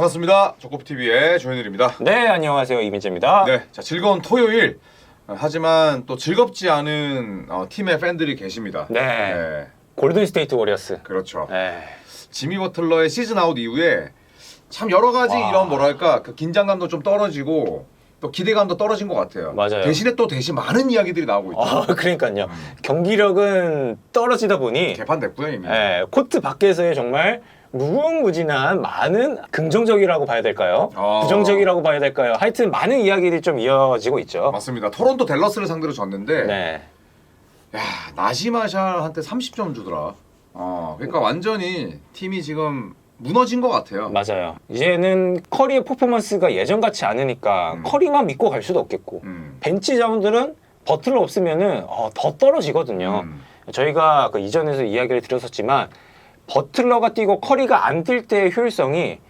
네, 반갑습니다. 조코프TV의 조현일입니다. 네, 안녕하세요. 이민재입니다. 네, 자, 즐거운 토요일. 어, 하지만 또 즐겁지 않은 어, 팀의 팬들이 계십니다. 네. 골든 스테이트 워리어스. 그렇죠. 네. 지미 버틀러의 시즌 아웃 이후에 참 여러 가지 와. 이런 뭐랄까 그 긴장감도 좀 떨어지고 또 기대감도 떨어진 것 같아요. 맞아요. 대신에 또 대신 많은 이야기들이 나오고 있죠. 아, 그러니까요. 경기력은 떨어지다 보니 개판 됐고요 이미. 예, 코트 밖에서의 정말 무궁무진한 많은 긍정적이라고 봐야 될까요? 어. 부정적이라고 봐야 될까요? 하여튼 많은 이야기들이 좀 이어지고 있죠. 맞습니다. 토론토 댈러스를 상대로 졌는데 네. 야 나시마샬한테 30점 주더라. 어, 그러니까 완전히 팀이 지금 무너진 것 같아요. 맞아요. 이제는 커리의 퍼포먼스가 예전 같지 않으니까 음. 커리만 믿고 갈 수도 없겠고 음. 벤치 자원들은 버틀러 없으면은 어, 더 떨어지거든요. 음. 저희가 그 이전에서 이야기를 드렸었지만 버틀러가 뛰고 커리가 안 뛸 때의 효율성이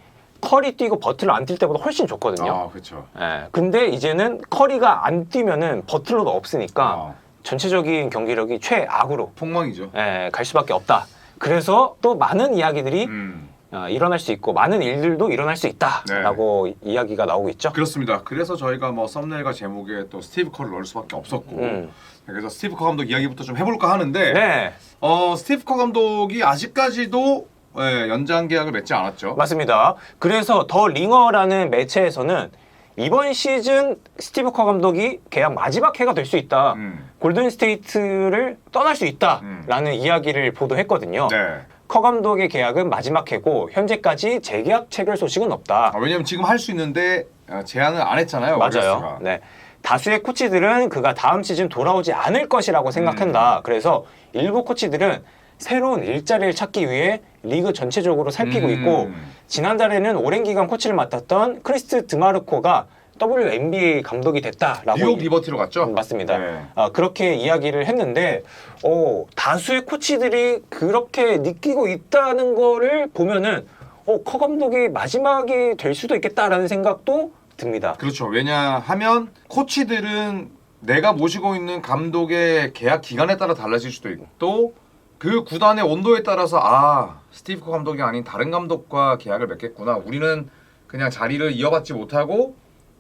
커리 뛰고 버틀러 안 뛸 때보다 훨씬 좋거든요. 아, 그렇죠. 예, 근데 이제는 커리가 안 뛰면은 버틀러도 없으니까 어, 전체적인 경기력이 최악으로 폭망이죠. 예, 갈 수밖에 없다. 그래서 또 많은 이야기들이 음. 어, 일어날 수 있고 많은 일들도 일어날 수 있다라고 이야기가 나오고 있죠. 그렇습니다. 그래서 저희가 뭐 썸네일과 제목에 또 스티브 커를 넣을 수밖에 없었고 음. 그래서 스티브 커 감독 이야기부터 좀 해볼까 하는데 네, 어 스티브 커 감독이 아직까지도 예, 연장 계약을 맺지 않았죠. 맞습니다. 그래서 더 링어라는 매체에서는 이번 시즌 스티브 커 감독이 계약 마지막 해가 될 수 있다. 음. 골든 스테이트를 떠날 수 있다라는 이야기를 보도했거든요. 네. 커 감독의 계약은 마지막 해고 현재까지 재계약 체결 소식은 없다. 아, 왜냐면 지금 할 수 있는데 어, 제안을 안 했잖아요. 맞아요. 워리어스가. 네. 다수의 코치들은 그가 다음 시즌 돌아오지 않을 것이라고 생각한다. 음. 그래서 일부 코치들은 새로운 일자리를 찾기 위해 리그 전체적으로 살피고 음. 있고 지난달에는 오랜 기간 코치를 맡았던 크리스트 드마르코가 WNBA 감독이 됐다라고 뉴욕 리버티로 갔죠. 음, 맞습니다. 네. 아, 그렇게 이야기를 했는데 어, 다수의 코치들이 그렇게 느끼고 있다는 거를 보면은 어, 커 감독이 마지막이 될 수도 있겠다라는 생각도 듭니다. 그렇죠. 왜냐하면 코치들은 내가 모시고 있는 감독의 계약 기간에 따라 달라질 수도 있고 그 구단의 온도에 따라서 아 스티브 커 감독이 아닌 다른 감독과 계약을 맺겠구나. 우리는 그냥 자리를 이어받지 못하고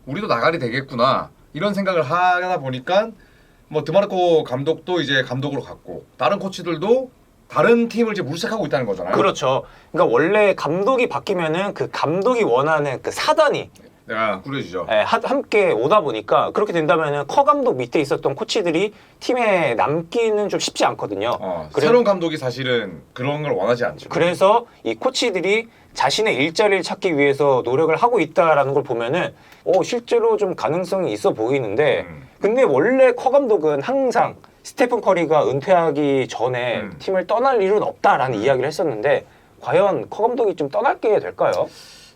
우리도 나가리 되겠구나 이런 생각을 하다 보니까 뭐 드마르코 감독도 이제 감독으로 갔고 다른 코치들도 다른 팀을 이제 물색하고 있다는 거잖아요. 그렇죠. 그러니까 원래 감독이 바뀌면은 그 감독이 원하는 그 사단이 네, 꾸려지죠. 예, 하- 함께 오다 보니까 그렇게 된다면은 커 감독 밑에 있었던 코치들이 팀에 남기는 좀 쉽지 않거든요. 어, 그래- 새로운 감독이 사실은 그런 걸 원하지 않죠. 그래서 이 코치들이 자신의 일자리를 찾기 위해서 노력을 하고 있다라는 걸 보면은 어, 실제로 좀 가능성이 있어 보이는데 음. 근데 원래 커 감독은 항상 스테픈 커리가 은퇴하기 전에 음. 팀을 떠날 일은 없다라는 이야기를 했었는데 과연 커 감독이 좀 떠날 게 될까요?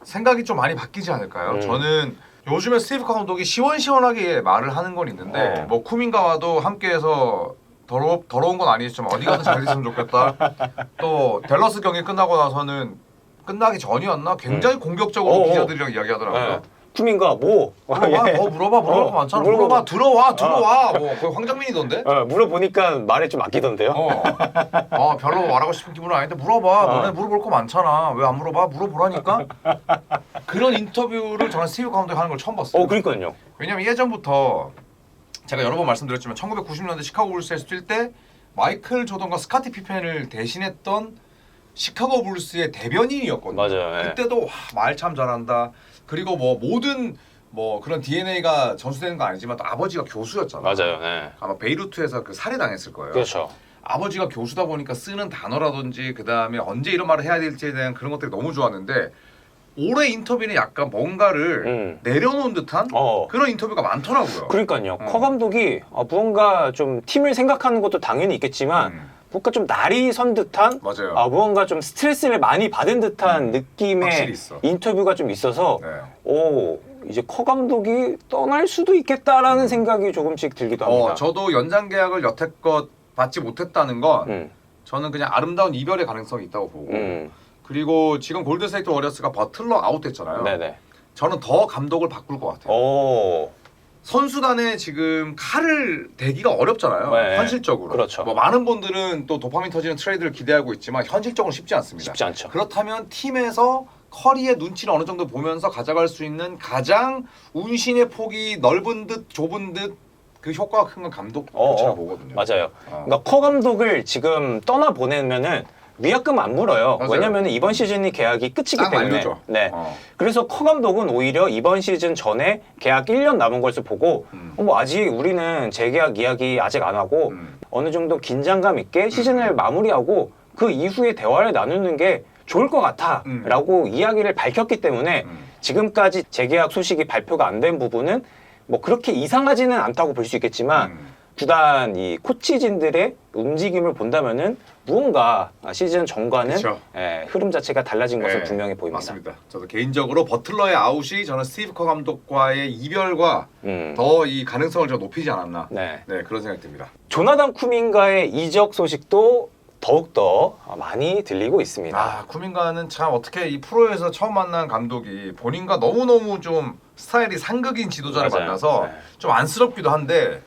생각이 좀 많이 바뀌지 않을까요? 음. 저는 요즘에 스티브 커 감독이 시원시원하게 말을 하는 건 있는데 어. 뭐 쿠민가와도 함께해서 더러 더러운 건 아니지만 어디 가든 잘 됐으면 좋겠다. 또 댈러스 경기 끝나고 나서는 끝나기 전이었나 굉장히 공격적으로 어, 어. 기자들이랑 이야기하더라고요. 네. 쿠민가 뭐 물어봐, 예. 뭐 물어봐, 물어봐 어, 많잖아. 물어봐. 물어봐, 들어와, 들어와. 뭐 거의 황정민이던데. 어, 물어보니까 말을 좀 아끼던데요. 어, 아 별로 말하고 싶은 기분은 아닌데 물어봐. 어. 너네 물어볼 거 많잖아. 왜 안 물어봐? 물어보라니까. 그런 인터뷰를 저는 스티브 커 감독이 하는 걸 처음 봤어요. 어, 그러니까요. 왜냐면 예전부터 제가 여러 번 말씀드렸지만 1990년대 시카고 불스에서 뛸 때 마이클 조던과 스카티 피펜을 대신했던 시카고 불스의 대변인이었거든요. 맞아요. 예. 그때도 말 참 잘한다. 그리고 뭐 모든 뭐 그런 DNA가 전수되는 건 아니지만 또 아버지가 교수였잖아. 맞아요. 예. 아마 베이루트에서 그 살해당했을 거예요. 그렇죠. 아버지가 교수다 보니까 쓰는 단어라든지 그 다음에 언제 이런 말을 해야 될지에 대한 그런 것들이 너무 좋았는데 올해 인터뷰는 약간 뭔가를 음. 내려놓은 듯한 어. 그런 인터뷰가 많더라고요. 그러니까요. 어. 커 감독이 어, 무언가 좀 팀을 생각하는 것도 당연히 있겠지만 음, 뭔가 좀 날이 선 듯한 맞아요. 아, 무언가 좀 스트레스를 많이 받은 듯한 음, 느낌의 있어. 인터뷰가 좀 있어서 네. 오 이제 커 감독이 떠날 수도 있겠다라는 생각이 조금씩 들기도 합니다. 어, 저도 연장 계약을 여태껏 받지 못했다는 건 음, 저는 그냥 아름다운 이별의 가능성이 있다고 보고 음, 그리고 지금 골든스테이트 워리어스가 버틀러 아웃됐잖아요. 네네. 저는 더 감독을 바꿀 것 같아요. 오, 선수단에 지금 칼을 대기가 어렵잖아요. 네. 현실적으로. 그렇죠. 뭐 많은 분들은 또 도파민 터지는 트레이드를 기대하고 있지만 현실적으로 쉽지 않습니다. 쉽지 않죠. 그렇다면 팀에서 커리의 눈치를 어느 정도 보면서 가져갈 수 있는 가장 운신의 폭이 넓은 듯 좁은 듯 그 효과가 큰 건 감독 어, 코치라 어, 보거든요. 맞아요. 어. 그러니까 커 감독을 지금 떠나 보내면은 위약금 안 물어요. 맞아요. 왜냐면 이번 시즌이 계약이 끝이기 딱 때문에. 만료죠. 네. 어. 그래서 커 감독은 오히려 이번 시즌 전에 계약 1년 남은 것을 보고 음. 어, 뭐 아직 우리는 재계약 이야기 아직 안 하고 음. 어느 정도 긴장감 있게 시즌을 마무리하고 그 이후에 대화를 나누는 게 좋을 것 음. 같아라고 이야기를 밝혔기 때문에 음. 지금까지 재계약 소식이 발표가 안 된 부분은 뭐 그렇게 이상하지는 않다고 볼 수 있겠지만 음. 구단 이 코치진들의 움직임을 본다면은 무언가 시즌 전과는 그쵸. 예, 흐름 자체가 달라진 것을 네, 분명히 보입니다. 맞습니다. 저도 개인적으로 버틀러의 아웃이 저는 스티브 커 감독과의 이별과 음. 더 이 가능성을 좀 높이지 않았나. 네. 네 그런 생각이 듭니다. 조나단 쿠민가의 이적 소식도 더욱더 많이 들리고 있습니다. 아 쿠민가는 참 어떻게 이 프로에서 처음 만난 감독이 본인과 너무 너무 좀 스타일이 상극인 지도자를 맞아요. 만나서 네. 좀 안쓰럽기도 한데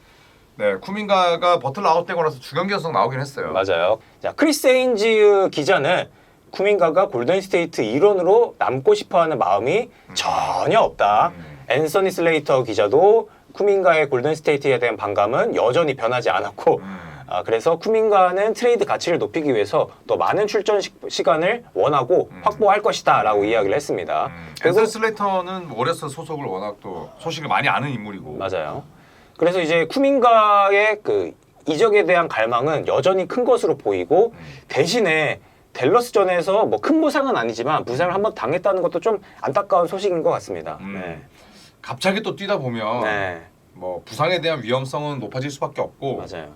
네 쿠민가가 버틀러 아웃되고 나서 주경 기 연속 나오긴 했어요. 맞아요. 자, 크리스 에인즈 기자는 쿠민가가 골든스테이트 일원으로 남고 싶어하는 마음이 전혀 없다. 음. 앤서니 슬레이터 기자도 쿠민가의 골든스테이트에 대한 반감은 여전히 변하지 않았고 음. 아, 그래서 쿠민가는 트레이드 가치를 높이기 위해서 더 많은 출전 시, 간을 원하고 음. 확보할 것이다라고 이야기를 했습니다. 음. 그래서 앤서 슬레이터는 워리어스 소속을 워낙 또 소식을 많이 아는 인물이고 맞아요. 그래서 이제 쿠민가의 그 이적에 대한 갈망은 여전히 큰 것으로 보이고 음. 대신에 델러스전에서 뭐 큰 부상은 아니지만 부상을 한번 당했다는 것도 좀 안타까운 소식인 것 같습니다. 음. 네. 갑자기 또 뛰다 보면 네. 뭐 부상에 대한 위험성은 높아질 수밖에 없고 맞아요.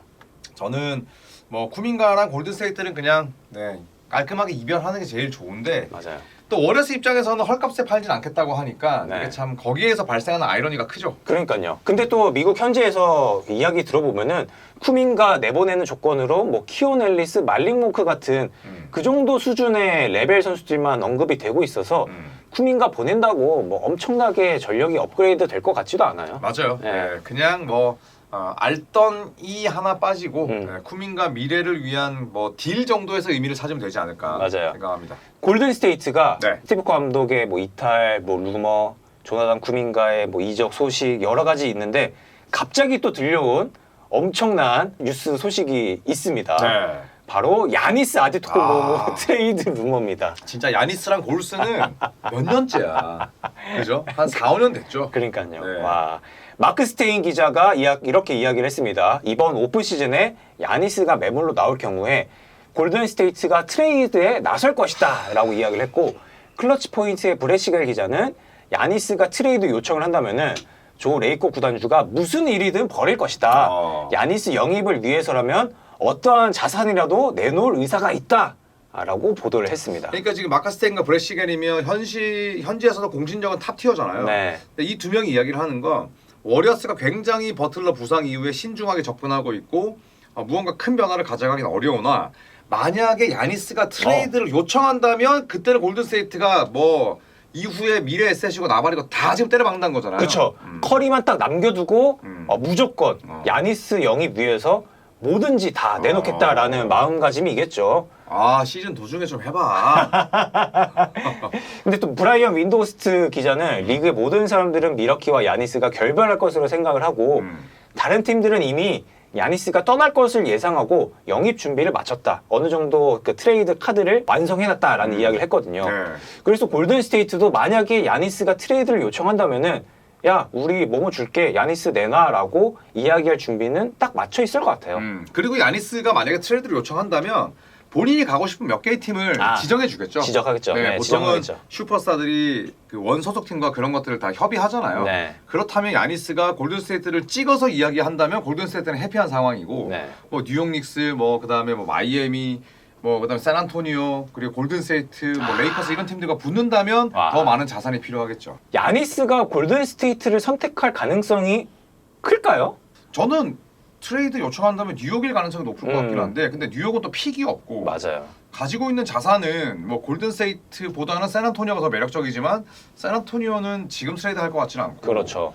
저는 뭐 쿠민가랑 골든스테이트는 그냥 네, 깔끔하게 이별하는 게 제일 좋은데 맞아요. 또 워리어스 입장에서는 헐값에 팔진 않겠다고 하니까 네. 이게 참 거기에서 발생하는 아이러니가 크죠. 그러니까요. 근데 또 미국 현지에서 이야기 들어보면은 쿠민가 내보내는 조건으로 뭐 키온 앨리스, 말링 몽크 같은 음. 그 정도 수준의 레벨 선수들만 언급이 되고 있어서 음. 쿠민가 보낸다고 뭐 엄청나게 전력이 업그레이드 될 것 같지도 않아요. 맞아요. 네. 네, 그냥 뭐 어, 알던 이 하나 빠지고 음. 네, 쿠민가 미래를 위한 뭐 딜 정도에서 의미를 찾으면 되지 않을까 맞아요. 생각합니다. 골든 스테이트가 네. 스티브 커 감독의 뭐 이탈, 뭐 루머, 조나단 쿠민가의 뭐 이적 소식 여러 가지 있는데 갑자기 또 들려온 엄청난 뉴스 소식이 있습니다. 네. 바로 야니스 아디토콤보 아. 트레이드 루머입니다. 진짜 야니스랑 골스는 몇 년째야. 그죠? 한 4, 5년 됐죠. 그러니까요. 네. 와. 마크 스테인 기자가 이야, 이렇게 이야기를 했습니다. 이번 오프 시즌에 야니스가 매물로 나올 경우에 골든 스테이트가 트레이드에 나설 것이다 라고 이야기를 했고 클러치 포인트의 브레시겔 기자는 야니스가 트레이드 요청을 한다면은 조 레이코 구단주가 무슨 일이든 벌일 것이다. 어. 야니스 영입을 위해서라면 어떠한 자산이라도 내놓을 의사가 있다. 라고 보도를 했습니다. 그러니까 지금 마카스테인과 브래시겐이면 현시 현지에서도 공신력은 탑 티어잖아요. 네. 이 두 명이 이야기를 하는 건 워리어스가 굉장히 버틀러 부상 이후에 신중하게 접근하고 있고 어, 무언가 큰 변화를 가져가긴 어려우나 만약에 야니스가 트레이드를 요청한다면 그때는 골든스테이트가 뭐 이후에 미래 에셋이고 나발이고 다 지금 때려박는다는 거잖아요. 그렇죠. 음. 커리만 딱 남겨두고 음. 어, 무조건 어. 야니스 영입 위해서 뭐든지 다 내놓겠다라는 어. 마음가짐이겠죠. 아 시즌 도중에 좀 해봐. 근데 또 브라이언 윈도스트 기자는 리그의 모든 사람들은 미러키와 야니스가 결별할 것으로 생각을 하고 음. 다른 팀들은 이미 야니스가 떠날 것을 예상하고 영입 준비를 마쳤다. 어느 정도 그 트레이드 카드를 완성해놨다라는 음. 이야기를 했거든요. 네. 그래서 골든 스테이트도 만약에 야니스가 트레이드를 요청한다면은 야 우리 뭐뭐 줄게 야니스 내놔라고 이야기할 준비는 딱 맞춰 있을 것 같아요. 음. 그리고 야니스가 만약에 트레이드를 요청한다면 본인이 가고 싶은 몇 개의 팀을 아, 지정해 주겠죠. 지적하겠죠. 네, 보통은 지정하겠죠. 슈퍼스타들이 그 원 소속 팀과 그런 것들을 다 협의하잖아요. 네. 그렇다면 야니스가 골든스테이트를 찍어서 이야기한다면 골든스테이트는 해피한 상황이고 네. 뭐 뉴욕 닉스 뭐 그다음에 뭐 마이애미 뭐 그다음에 샌안토니오 그리고 골든스테이트 뭐 레이커스 이런 팀들과 붙는다면 와. 더 많은 자산이 필요하겠죠. 야니스가 골든 스테이트를 선택할 가능성이 클까요? 저는 트레이드 요청한다면 뉴욕일 가능성이 높을 것 같긴 음. 한데 근데 뉴욕은 또 픽이 없고 맞아요. 가지고 있는 자산은 뭐 골든스테이트보다는 샌안토니오가 더 매력적이지만 샌안토니오는 지금 트레이드 할 것 같지는 않고 그렇죠.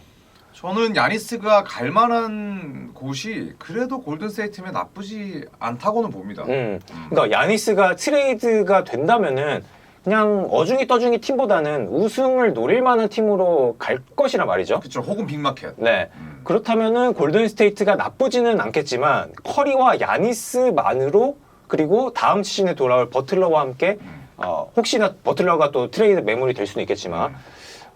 저는 야니스가 갈 만한 곳이 그래도 골든스테이트면 나쁘지 않다고는 봅니다. 음. 그러니까 야니스가 트레이드가 된다면은 그냥 어중이 떠중이 팀보다는 우승을 노릴 만한 팀으로 갈 것이란 말이죠. 그렇죠. 혹은 빅마켓. 네. 음. 그렇다면은 골든 스테이트가 나쁘지는 않겠지만 커리와 야니스만으로 그리고 다음 시즌에 돌아올 버틀러와 함께 음. 어, 혹시나 버틀러가 또 트레이드 매물이 될 수는 있겠지만 음.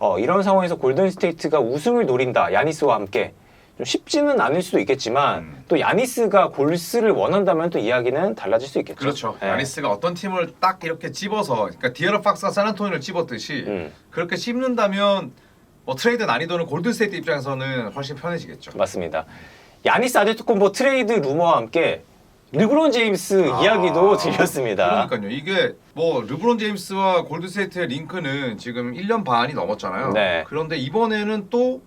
어, 이런 상황에서 골든 스테이트가 우승을 노린다 야니스와 함께 좀 쉽지는 않을 수도 있겠지만 음. 또 야니스가 골스를 원한다면 또 이야기는 달라질 수 있겠죠. 그렇죠. 네. 야니스가 어떤 팀을 딱 이렇게 찝어서 그러니까 디에러 팍스가 샌안토니를 찝었듯이 음, 그렇게 찝는다면 뭐 트레이드 난이도는 골든스테이트 입장에서는 훨씬 편해지겠죠. 맞습니다. 야니스 아데토콤보 트레이드 루머와 함께 르브론 제임스 아, 이야기도 들렸습니다. 그러니까요. 이게 뭐 르브론 제임스와 골든스테이트의 링크는 지금 1년 반이 넘었잖아요. 네. 그런데 이번에는 또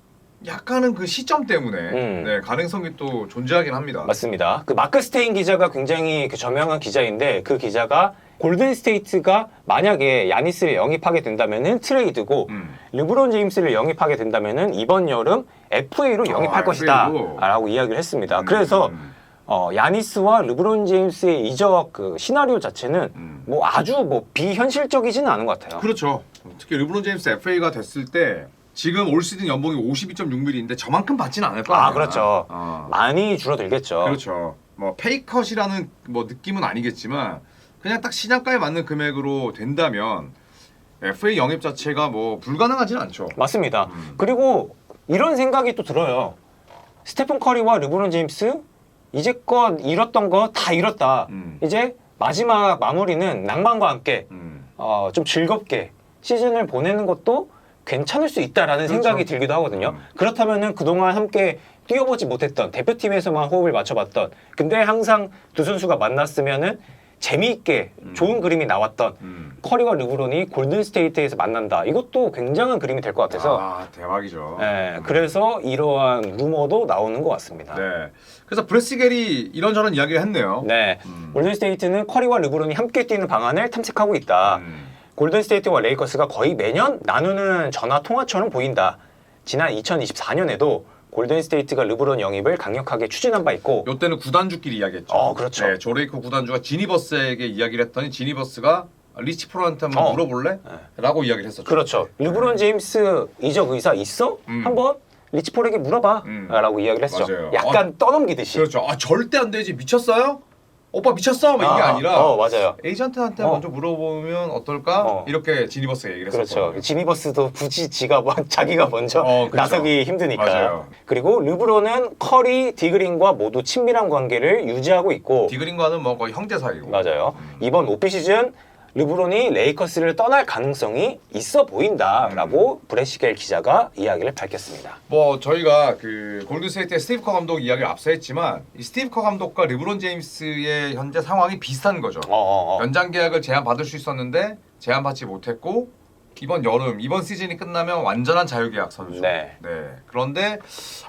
약간은 그 시점 때문에 음. 네, 가능성이 또 존재하긴 합니다. 맞습니다. 그 마크 스테인 기자가 굉장히 그 저명한 기자인데 그 기자가 골든 스테이트가 만약에 야니스를 영입하게 된다면은 트레이드고 음. 르브론 제임스를 영입하게 된다면은 이번 여름 FA로 영입할 아, 것이다라고. 이야기를 했습니다. 음, 그래서 음, 어, 야니스와 르브론 제임스의 이적 그 시나리오 자체는 음. 뭐 아주 뭐 비현실적이지는 않은 것 같아요. 그렇죠. 특히 르브론 제임스 FA가 됐을 때 지금 올 시즌 연봉이 52.6mm인데 저만큼 받지는 않을 거야. 아, 그렇죠. 어. 많이 줄어들겠죠. 그렇죠. 뭐 페이컷이라는 뭐 느낌은 아니겠지만 그냥 딱 시장가에 맞는 금액으로 된다면 FA 영입 자체가 뭐 불가능하진 않죠. 맞습니다. 음. 그리고 이런 생각이 또 들어요. 스테픈 커리와 르브론 제임스 이제껏 잃었던 거 다 잃었다. 음. 이제 마지막 마무리는 낭만과 함께 음. 어, 좀 즐겁게 시즌을 보내는 것도 괜찮을 수 있다라는 그렇죠. 생각이 들기도 하거든요. 음. 그렇다면은 그동안 함께 뛰어보지 못했던 대표팀에서만 호흡을 맞춰봤던 근데 항상 두 선수가 만났으면은 재미있게 음. 좋은 그림이 나왔던 음. 커리와 르브론이 골든 스테이트에서 만난다. 이것도 굉장한 그림이 될 것 같아서 아 대박이죠. 예, 그래서 이러한 루머도 나오는 것 같습니다. 네. 그래서 브레시겔이 이런저런 이야기를 했네요. 네. 음. 골든 스테이트는 커리와 르브론이 함께 뛰는 방안을 탐색하고 있다. 음. 골든 스테이트와 레이커스가 거의 매년 나누는 전화 통화처럼 보인다. 지난 2024년에도 골든 스테이트가 르브론 영입을 강력하게 추진한 바 있고 요때는 구단주끼리 이야기했죠. 어, 그렇죠. 네, 조레이커 구단주가 지니버스에게 이야기를 했더니 지니버스가 리치 프로한테 한번 어. 물어볼래? 라고 이야기를 했었죠. 그렇죠. 르브론 제임스 이적 의사 있어? 음. 한번 리치폴에게 물어봐. 음. 라고 이야기를 했죠. 맞아요. 약간 떠넘기듯이. 그렇죠. 아 절대 안 되지. 미쳤어요? 오빠 미쳤어? 막 이게 아, 아니라 어, 맞아요. 에이전트한테 어. 먼저 물어보면 어떨까? 어. 이렇게 지니버스가 얘기를 했었거든요. 그렇죠. 지니버스도 굳이 지가 뭐- 자기가 먼저 어, 그렇죠. 나서기 힘드니까. 맞아요. 그리고 르브론은 커리, 디그린과 모두 친밀한 관계를 유지하고 있고 디그린과는 뭐 거의 형제 사이고. 맞아요. 이번 오피 시즌 르브론이 레이커스를 떠날 가능성이 있어 보인다라고 음. 브레시겔 기자가 이야기를 밝혔습니다. 뭐 저희가 그 골든스테이트의 스티브 커 감독 이야기를 앞서 했지만 이 스티브 커 감독과 르브론 제임스의 현재 상황이 비슷한 거죠. 어, 어, 어. 연장 계약을 제한 받을 수 있었는데 제한 받지 못했고 이번 여름 이번 시즌이 끝나면 완전한 자유계약 선수. 네. 그런데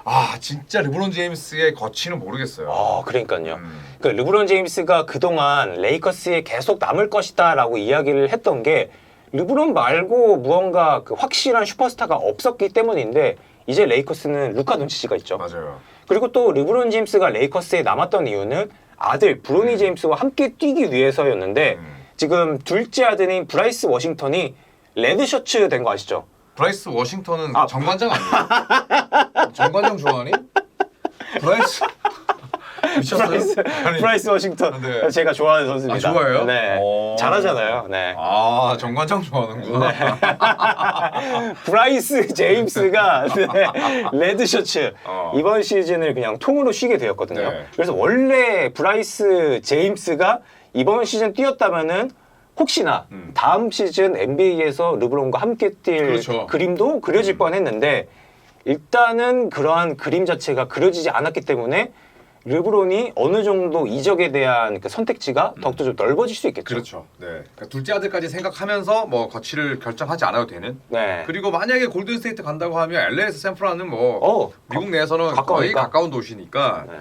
아 진짜 르브론 제임스의 거치는 모르겠어요. 어, 그러니까요. 음. 그 르브론 제임스가 그동안 레이커스에 계속 남을 것이다라고 이야기를 했던 게 르브론 말고 무언가 그 확실한 슈퍼스타가 없었기 때문인데 이제 레이커스는 루카 돈치치가 있죠. 맞아요. 그리고 또 르브론 제임스가 레이커스에 남았던 이유는 아들 브로니 제임스와 함께 뛰기 위해서였는데 음. 지금 둘째 아들인 브라이스 워싱턴이 레드 셔츠 된 거 아시죠? 브라이스 워싱턴은 아, 정관장 아니에요? 정관장 좋아하니? 브라이스 미쳤어요? 브라이스, 아니, 브라이스 워싱턴 네. 제가 좋아하는 선수입니다. 아, 좋아해요? 네, 오. 잘하잖아요. 네. 아 정관장 좋아하는구나. 브라이스 제임스가 네, 레드 셔츠 어. 이번 시즌을 그냥 통으로 쉬게 되었거든요. 네. 그래서 원래 브라이스 제임스가 이번 시즌 뛰었다면은 혹시나 음. 다음 시즌 NBA에서 르브론과 함께 뛸 그렇죠. 그림도 그려질 음. 뻔했는데 일단은 그러한 그림 자체가 그려지지 않았기 때문에 르브론이 어느 정도 이적에 대한 그 선택지가 더욱더 좀 넓어질 수 있겠죠. 음. 그렇죠. 네. 그러니까 둘째 아들까지 생각하면서 뭐 거치를 결정하지 않아도 되는. 네. 그리고 만약에 골든스테이트 간다고 하면 LA에서 샌프란은 뭐 어, 미국 내에서는 거의 가까우니까. 가까운 도시니까 네.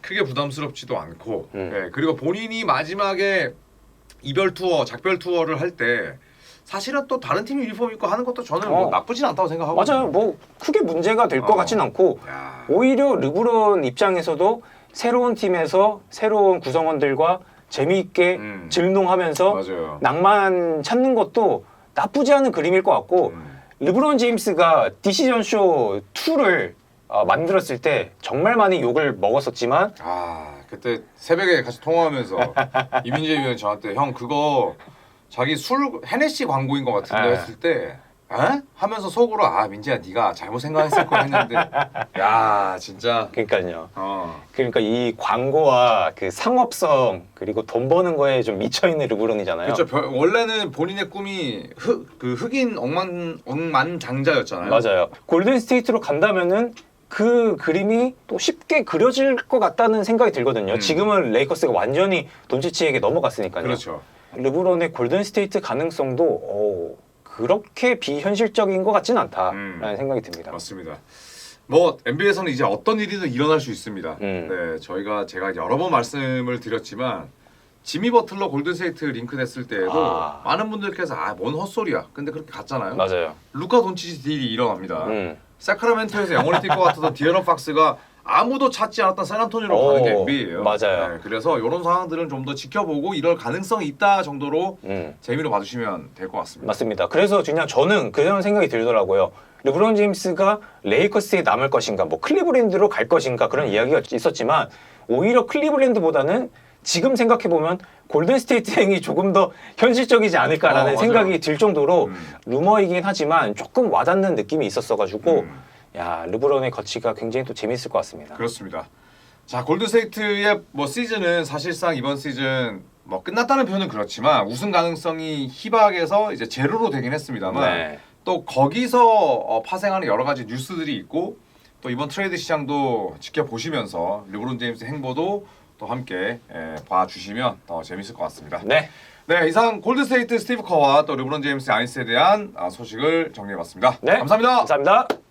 크게 부담스럽지도 않고. 음. 네. 그리고 본인이 마지막에 이별 투어, 작별 투어를 할 때 사실은 또 다른 팀 유니폼 입고 하는 것도 저는 뭐 어. 나쁘진 않다고 생각하고. 맞아요. 뭐 크게 문제가 될 것 어. 같진 않고 야. 오히려 르브론 입장에서도 새로운 팀에서 새로운 구성원들과 재미있게 음. 질농하면서 맞아요. 낭만 찾는 것도 나쁘지 않은 그림일 것 같고 음. 르브론 제임스가 디시전 쇼 2를 어, 만들었을 때 정말 많은 욕을 먹었었지만 아 그때 새벽에 같이 통화하면서 이민재 위원 저한테 형 그거 자기 술 헤네시 광고인 것 같은데 아. 했을 때 에? 하면서 속으로 아 민재야 네가 잘못 생각했을 거야 했는데 야 진짜 그러니까요. 어 그러니까 이 광고와 그 상업성 그리고 돈 버는 거에 좀 미쳐 있는 르브론이잖아요. 그렇죠 별- 원래는 본인의 꿈이 흑, 그 흑인 억만 억만장자였잖아요 맞아요. 골든 스테이트로 간다면은 그 그림이 또 쉽게 그려질 것 같다는 생각이 들거든요. 음. 지금은 레이커스가 완전히 돈치치에게 넘어갔으니까요. 그렇죠 르브론의 골든 스테이트 가능성도 어, 그렇게 비현실적인 것 같진 않다라는 음. 생각이 듭니다. 맞습니다. 뭐 NBA에서는 이제 어떤 일이든 일어날 수 있습니다. 음. 네, 저희가 제가 여러 번 말씀을 드렸지만 지미 버틀러 골든스테이트 링크 됐을 때에도 아. 많은 분들께서 아 뭔 헛소리야. 근데 그렇게 갔잖아요. 맞아요. 루카 돈치치 딜이 일어납니다. 음. 사크라멘토에서 영원히 뛸 것 같았던 디에런 팍스가 아무도 찾지 않았던 샌안토니로 오, 가는 게 NBA예요. 맞아요. 그래서 이런 상황들은 좀 더 지켜보고 이럴 가능성이 있다 정도로 음. 재미로 봐주시면 될 것 같습니다. 맞습니다. 그래서 그냥 저는 그런 생각이 들더라고요. 르브론 제임스가 레이커스에 남을 것인가, 뭐 클리브랜드로 갈 것인가 그런 이야기가 있었지만 오히려 클리브랜드보다는 지금 생각해 보면 골든 스테이트 행이 조금 더 현실적이지 않을까라는 어, 맞아요. 생각이 들 정도로 음. 루머이긴 하지만 조금 와닿는 느낌이 있었어가지고 음. 야 르브론의 거치가 굉장히 또 재밌을 것 같습니다. 그렇습니다. 자 골든스테이트의 뭐 시즌은 사실상 이번 시즌 뭐 끝났다는 표현은 그렇지만 우승 가능성이 희박해서 이제 제로로 되긴 했습니다만 네. 또 거기서 어, 파생하는 여러 가지 뉴스들이 있고 또 이번 트레이드 시장도 지켜보시면서 르브론 제임스 행보도 또 함께 예, 봐주시면 더 재밌을 것 같습니다. 네. 네 이상 골든스테이트 스티브 커와 또 르브론 제임스 아이스에 대한 아, 소식을 정리해봤습니다. 네. 감사합니다. 감사합니다.